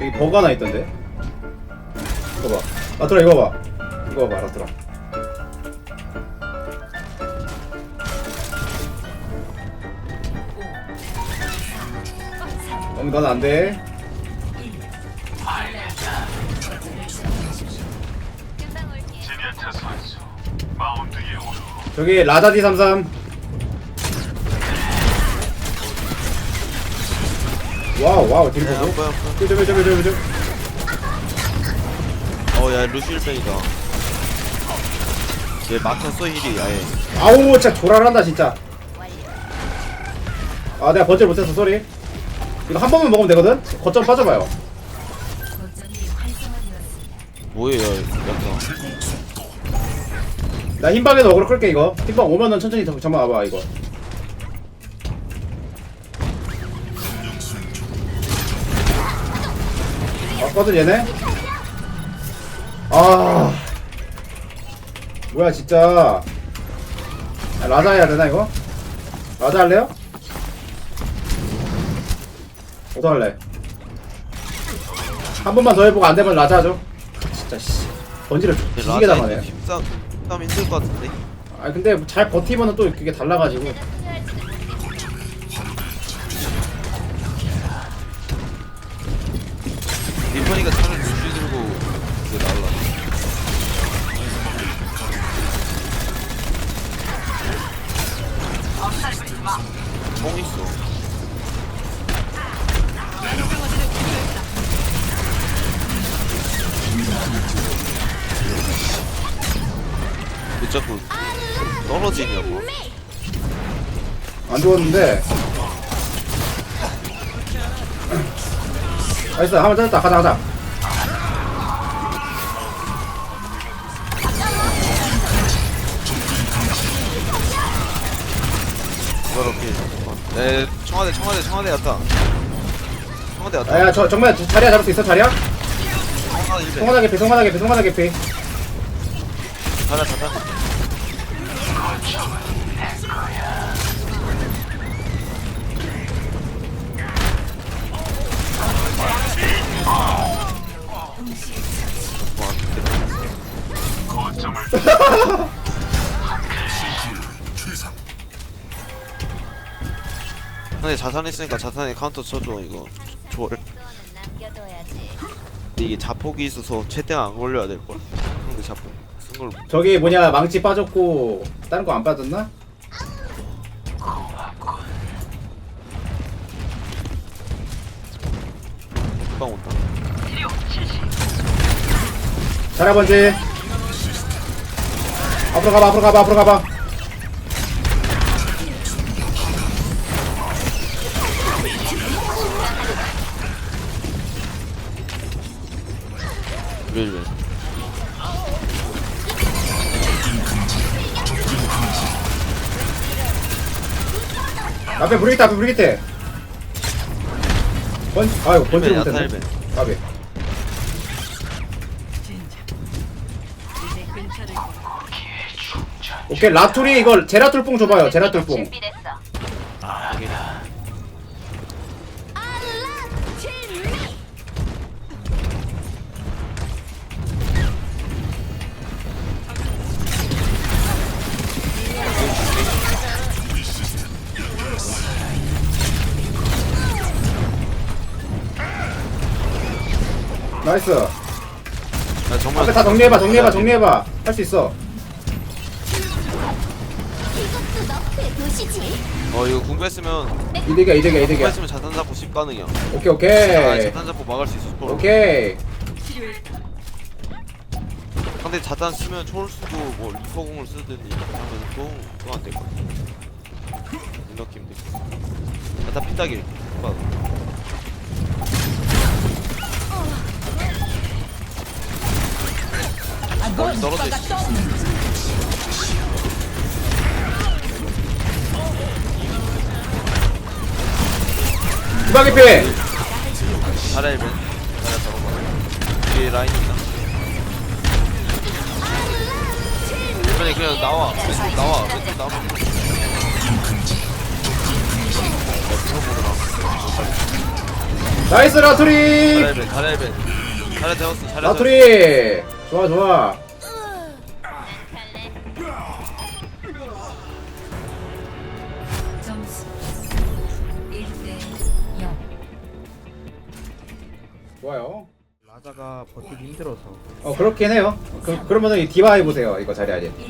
여기 버그 하나 있던데? 이거 봐. 라트라 이거 봐. 이거 봐 안돼. 지니아타 선수 마운드에 오르 저기 라자디 33 와우 와우 딜 야, 보고 뭐야. pil점pil점pil점 어, 야, 루시일 뱅이다. 얘 막혔어, 힐이, 아예. 아우 진짜 조랄한다 진짜 아 내가 번째 못했어 쏘리 이거 한 번만 먹으면 되거든? 거점 빠져봐요 뭐예요, 약간. 나 흰방에서 어그로 끌게 이거 흰방 오면은 천천히 더- 잠깐 와봐 이거 왔거든 얘네 아 뭐야 진짜 아, 라자 해야 되나 이거? 라자 할래요? 어떡 할래? 한 번만 더 해보고 안 되면 라자 하죠 진짜 씨 번지를 뒤지게 당하네 힘싸움, 힘싸움 힘들 것 같은데? 아 근데 잘 버티면은 또 그게 달라가지고 리퍼니가 차를 루시 들고, 이게 날라. 총 있어. 왜 자꾸 떨어지냐고. 안 죽었는데 나이스 한번 찾았다 가자 가자 이렇게. 네, 청와대, 청와대, 청와대 왔다. 청와대 왔다. 야야 저 정말 자리야 잡을 수 있어 자리야? 청와대 일배. 송하나 개피 송하나 개피 송하나 개피 가자, 가자. 와, 근데 근데 자산했으니까 자산에 카운터 쳐줘 이거. 조를. 근데 이게 자폭이 있어서 최대한 안 걸려야 될걸 근데 자폭. 쓴걸 저기 뭐냐 망치 빠졌고 다른 거 안 빠졌나? 금방 온다. 자리야 번지. 앞으로 가봐 앞으로 가봐 앞으로 가봐 왜 이래 앞에 브리기트 앞에 브리기트 번 번지를 야타 못했네. 까비 오케이 라툴이 이거 제라툴 뽕 줘봐요 제라툴 뽕 나이스. 야 정말 앞에 다 정리해봐 정리해봐 정리해봐. 할 수 있어. 어 이거 궁 뺐으면 이득이야 이득이야 궁 이득이야. 뺐으면 자탄 잡고 10 가능이야 오케이 아 오케이. 자탄 잡고 막을 수 있을 거라 오케이. 근데 자탄 쓰면 초월 수도 뭐 리퍼공을 쓰든지 하면 또또안 될 거야 이렇게 힘들 자탄 피따길 봐 멀리 떨어져 있어. 주방의 피 잘해. 일벤 잘해 잡아봐. 뒤에 라인 있나? 일벤이 그냥 나와. 왼쪽 나와. 왼쪽 나와. 나이스 라투리. 잘해벤 잘해벤 잘해 되었어 잘해 라투리. 좋아 좋아 좋아요. 라자가 버티기 힘들어서. 어 그렇긴 해요. 그, 그러면은 이 디바 해보세요 이거 자리 아니 1 2라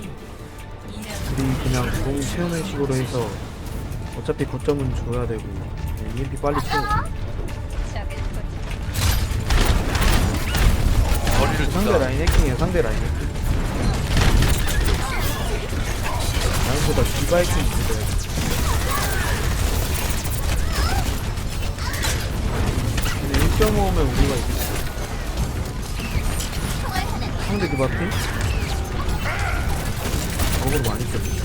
우리 그냥 공 채우는 식으로 해서 어차피 거점은 줘야 되고 EMP 빨리 채우 머리를 상대 진짜 라인 해킹이야 상대 라인 해킹. 라인보다 디바 해킹 문제야 1.5면 우리가 이겼어 상대 디바 피? 어그로 많이 썼네.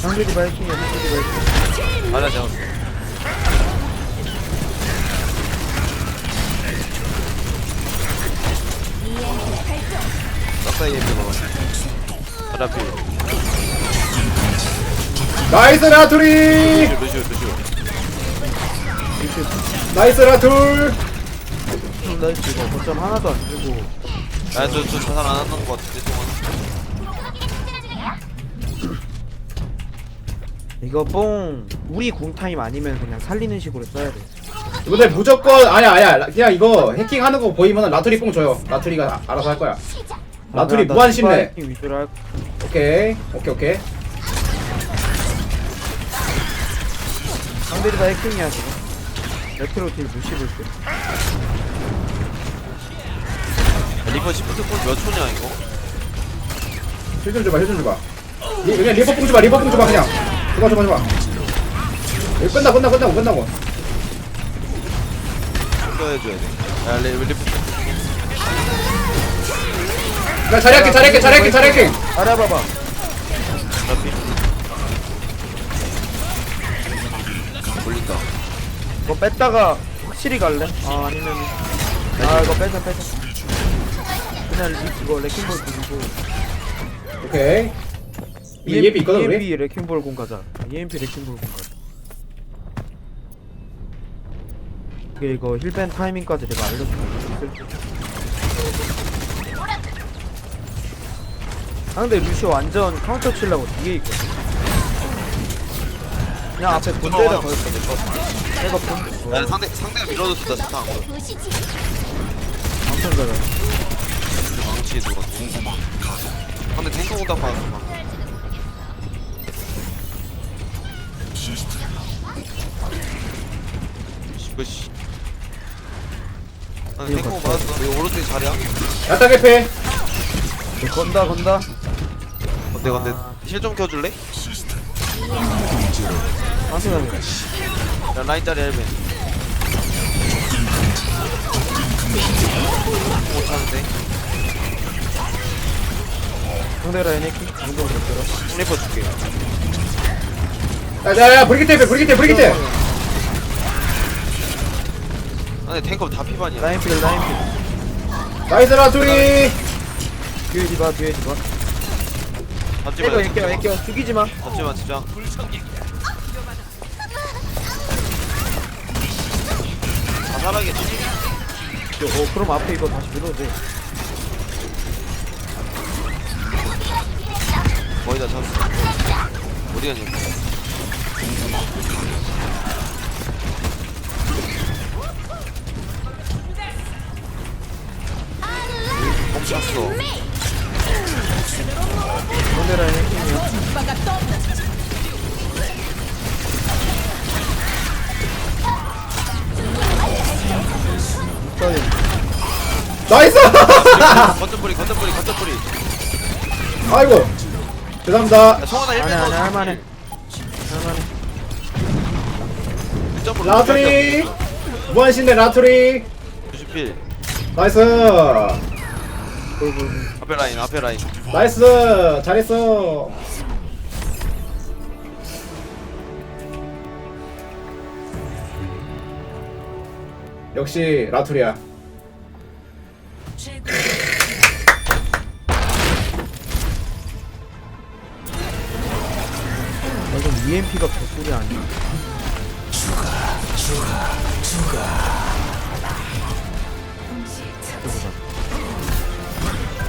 상대 디바 해킹이야 상대 디바 해킹 잘해 되었어 EMP 먹어 잘해 나이스 라투리! 루시오 루시오. 나이스 라툴! 나이스 이거 거점 하나도 안 주고. 야저 저 자살 안 한다는 거 같은데 동안 이거 뽕 우리 궁 타임 아니면 그냥 살리는 식으로 써야 돼. 이번에 무조건 아니야 아니야 그냥 이거 해킹하는 거 보이면 라투리 뽕 줘요. 라투리가 아- 알아서 할 거야 라투리 나 무한 신뢰. 해킹 위주로 할 오케이 오케이 오케이. 상대 디바 해킹이야 지금. 레트로 딜 무시볼 듯 리퍼 시프트 콜몇 초냐 이거? 힐좀 줘봐 힐좀 줘봐. 리, 그냥 리버 뽕 줘봐 리버 뽕 줘봐 그냥. 줘봐 줘봐 줘봐. 이거 끝나 끝나 끝나고 끝나고. 이거 해줘야 돼야 리 퍼나 잘할게 잘할게 잘할게 잘할게. 알아봐봐. 잡히 올린다. 이거 뺐다가 확실히 갈래? 아 아니면 아 이거 빼자 빼자. 그냥 리, 이거 레킹볼 공이고. 오케이. 이 EMP 있거든 우리? EMP 레킹볼 공 가자. EMP 레킹볼 공 가자. 이게 이거 힐밴 타이밍까지 내가 알려줄게 상대 루시오 완전 카운터 치려고 뒤에 있거든. 그냥 앞에 본대에다. 걸었어 내가 본 야 상대 상대가 밀어줬어 나 스타 엄청 잘해 망치에 들어갔어 상대 탱커 공딱 받았어 막. 씨발 씨. 아, 탱커 공 받았어 이거 오른쪽에 자리야? 야타 개패 건다 건다 건데 건데 실좀 켜줄래? 상승하네 야 라인 자리 헬멧. 못 차는데? 상대 라인 해킹 운동 못 들어 슬리퍼 줄게. 야야야 브리기테 빼 브리기테 브리기테 아 근데 탱커 다 피반이야. 라인 필 라인 필. 나이스 라투리 뒤에 디바 뒤에 디바 잡지 마 애껴 애껴 죽이지 마. 잡지 마 진짜. 다 살아겠지 어 그럼 앞에 이거 다시 밀어도 돼. 거의 다 잡았어. 어디 가냐 멈췄어 라인 해킹이야 빨리 나이스! 건전뿌리 건전뿌리 건전뿌리. 아이고. 죄송합니다. 야 성원아 아니 1분 아니 더 할만해. 할만해 점프 라투리. 무한신뢰 라투리. 90필 나이스 앞에 라인 앞에 라인. 나이스! 잘했어! 역시 라투리야. 이건 EMP가 개소리 아니야.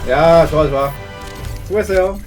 야 좋아 좋아. 수고했어요